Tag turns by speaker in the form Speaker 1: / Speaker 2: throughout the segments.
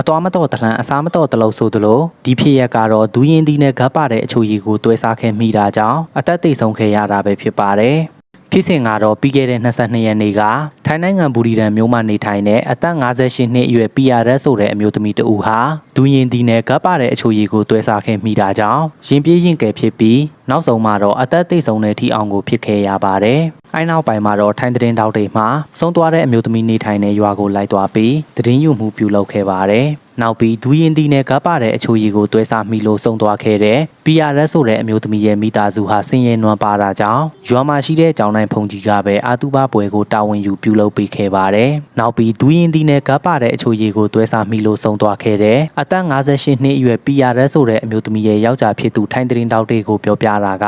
Speaker 1: အတော်မတော်တလန်အစားမတော်တလို့ဆိုသလိုဒီဖြစ်ရက်ကတော့ဒူးရင်ဒီနဲ့ဂတ်ပါတဲ့အချိုရည်ကိုတွဲစားခဲ့မိတာကြောင့်အသက်သေဆုံးခဲ့ရတာပဲဖြစ်ပါတယ် ဖြစ်စဉ်ကတော့ပြီးခဲ့တဲ့22ရက်နေ့ကထိုင်းနိုင်ငံဘူရီဒန်မြို့မှာနေထိုင်တဲ့အသက်58နှစ်အရွယ် PRS ဆိုတဲ့အမျိုးသမီးတဦးဟာဒူးရင်ဒီနဲ့ဂတ်ပါတဲ့အချိုရည်ကိုတွဲစားခဲ့မိတာကြောင့်ရင်ပြေးရင်ကယ်ဖြစ်ပြီးနောက်ဆုံးမှာတော့အသက်သေဆုံးတဲ့ထိအောင်ကိုဖြစ်ခဲ့ရပါတယ်။အဲနောက်ပိုင်းမှာတော့ထိုင်းသတင်းတောက်တွေမှာဆုံးသွားတဲ့အမျိုးသမီးနေထိုင်တဲ့ရွာကိုလိုက်သွားပြီးသတင်းယူမှုပြုလုပ်ခဲ့ပါတယ်။ နောက်ပြီးဒူးရင်ဒီနဲ့ကပ်ပါတဲ့အချိုရည်ကိုတွဲစားမိလို့ဆုံးသွားခဲ့တဲ့ PRS ဆိုတဲ့အမျိုးသမီးရဲ့မိသားစုဟာဆင်းရဲနွမ်းပါတာကြောင့်ရွာမှာရှိတဲ့ကျောင်းတိုင်းဖုန်ကြီးကပဲအာတူဘပွဲကိုတာဝန်ယူပြုလုပ်ပေးခဲ့ပါတယ်။နောက်ပြီးဒူးရင်ဒီနဲ့ကပ်ပါတဲ့အချိုရည်ကိုတွဲစားမိလို့ဆုံးသွားခဲ့တဲ့အသက်58နှစ်အရွယ် PRS ဆိုတဲ့အမျိုးသမီးရဲ့ယောက်ျားဖြစ်သူထိုင်းသတင်းတောက်တွေကိုပြောပြတာက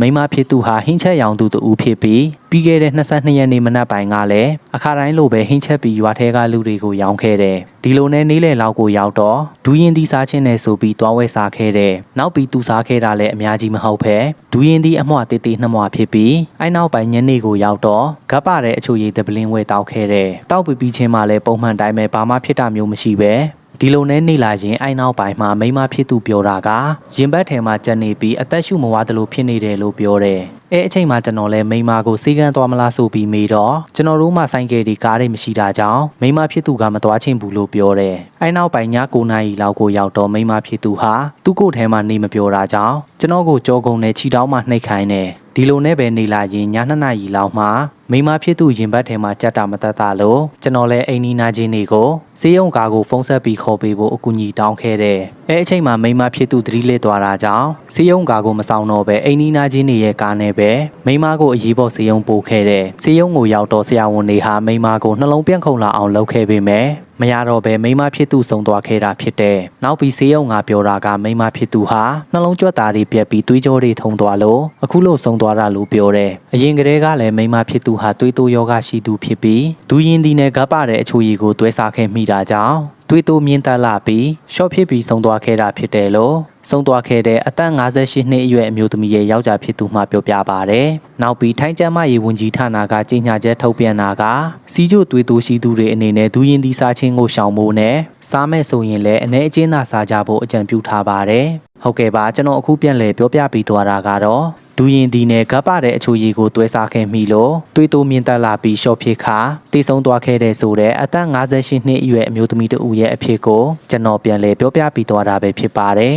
Speaker 1: မိန်းမဖြစ်သူဟာဟင်းချက်ရောင်သူတူဖြစ်ပြီးပြီးခဲ့တဲ့22ရက်နေ့မနက်ပိုင်းကလည်းအခါတိုင်းလိုပဲဟင်းချက်ပြီးရွာထဲကလူတွေကိုရောင်းခဲ့တယ်ဒီလိုနဲ့နေ့လယ်လောက်ကိုရောက်တော့ဒူးရင်သီးစားချင်းနဲ့ဆိုပြီးတွားဝဲစားခဲ့တယ်နောက်ပြီးသူစားခဲ့တာလည်းအများကြီးမဟုတ်ပဲဒူးရင်သီးအမွှတေးသေးနှမွှဖြစ်ပြီးအဲနောက်ပိုင်းညနေကိုရောက်တော့ဂတ်ပါတဲ့အချိုရည်တပလင်းဝဲတောက်ခဲ့တယ်တောက်ပြီးပြီးချင်းမှလည်းပုံမှန်တိုင်းပဲဘာမှဖြစ်တာမျိုးမရှိပဲ ဒီလိုနဲ့နေလာရင်အိုင်နောက်ပိုင်းမှာမိမဖြစ်သူပြောတာကရင်ဘတ်ထဲမှာကြက်နေပြီးအသက်ရှူမဝါသလိုဖြစ်နေတယ်လို့ပြောတယ်။ အဲအချိန်မှာကျွန်တော်လည်းမိမကိုစီကန်းသွားမလားဆိုပြီးမေးတော့ကျွန်တော်တို့မှဆိုင်ကယ်ဒီကားတွေမရှိတာကြောင့်မိမဖြစ်သူကမသွားချင်ဘူးလို့ပြောတယ်။အဲနောက်ပိုင်းည9နာရီလောက်ကိုရောက်တော့မိမဖြစ်သူဟာသူ့ကိုယ်ထဲမှာနေမပြောတာကြောင့်ကျွန်တော်ကိုကြောကုံနဲ့ခြိတောင်းမှနှိတ်ခိုင်းတယ်။ဒီလိုနဲ့ပဲနေလာရင်ည2နာရီလောက်မှမိမဖြစ်သူရင်ဘတ်ထဲမှာကြက်တာမတတ်တာလို့ကျွန်တော်လည်းအိမ်နီးနာချင်းတွေကိုစေးရုံကားကိုဖုန်းဆက်ပြီးခေါ်ပေးဖို့အကူအညီတောင်းခဲ့တယ်။အဲအချိန်မှာမိမဖြစ်သူသတိလစ်သွားတာကြောင့်စေးရုံကားကိုမဆောင်တော့ပဲအိမ်နီးနာချင်းတွေရဲ့ကားနဲ့ပဲမိမကိုအရေးပေါ်စေးရုံပို့ခဲ့တယ်။စေးရုံကိုရောက်တော့ဆရာဝန်တွေဟာမိမကိုနှလုံးပြန့်ခုန်လာအောင်လုပ်ခဲ့ပေမဲ့မရတော့ပဲမိမဖြစ်သူဆုံးသွားခဲ့တာဖြစ်တယ်။နောက်ပြီးဆေးရုံကပြောတာကမိမဖြစ်သူဟာနှလုံးကြွက်သားတွေပြက်ပြီးသွေးကြောတွေထုံသွားလို့အခုလို့ဆုံးသွားတာလို့ပြောတယ်။အရင်ကတည်းကလည်းမိမဖြစ်သူဟာသွေးတိုးယောဂရှိသူဖြစ်ပြီးဒူရင်ဒီနဲ့ကပ်ပါတဲ့အချိုရည်ကိုတွဲစားခဲ့မိတာကြောင့်သွေးတိုးမြင့်တက်လာပြီးရှော့ဖြစ်ပြီးဆုံးသွားခဲ့တာဖြစ်တယ်လို့ ဆုံးသွားခဲ့တဲ့အသက်58နှစ်အရွယ်အမျိုးသမီးရဲ့ယောက်ျားဖြစ်သူမှပြောပြပါဗျ။နောက်ပြီးထိုင်းကျမ်းမာရေးဝန်ကြီးဌာနကကြေညာချက်ထုတ်ပြန်တာကစီးကျိုသွေးတိုးရှိသူတွေအနေနဲ့ဒူရင်ဒီစားခြင်းကိုရှောင်ဖို့နဲ့စားမဲ့ဆိုရင်လည်းအနေအချင်းသာစားကြဖို့အကြံပြုထားပါတယ်။ဟုတ်ကဲ့ပါကျွန်တော်အခုပြန်လည်ပြောပြပေးသွားတာကတော့ဒူရင်ဒီနဲ့ဂတ်ပါတဲ့အချိုရည်ကိုတွဲစားခဲ့မိလို့တွေးတိုးမြင့်တက်လာပြီးရှော့ဖြစ်ခါတည်ဆုံးသွားခဲ့တဲ့ဆိုတဲ့အသက်58နှစ်အရွယ်အမျိုးသမီးတဦးရဲ့အဖြစ်ကိုကျွန်တော်ပြန်လည်ပြောပြပေးသွားတာပဲဖြစ်ပါတယ်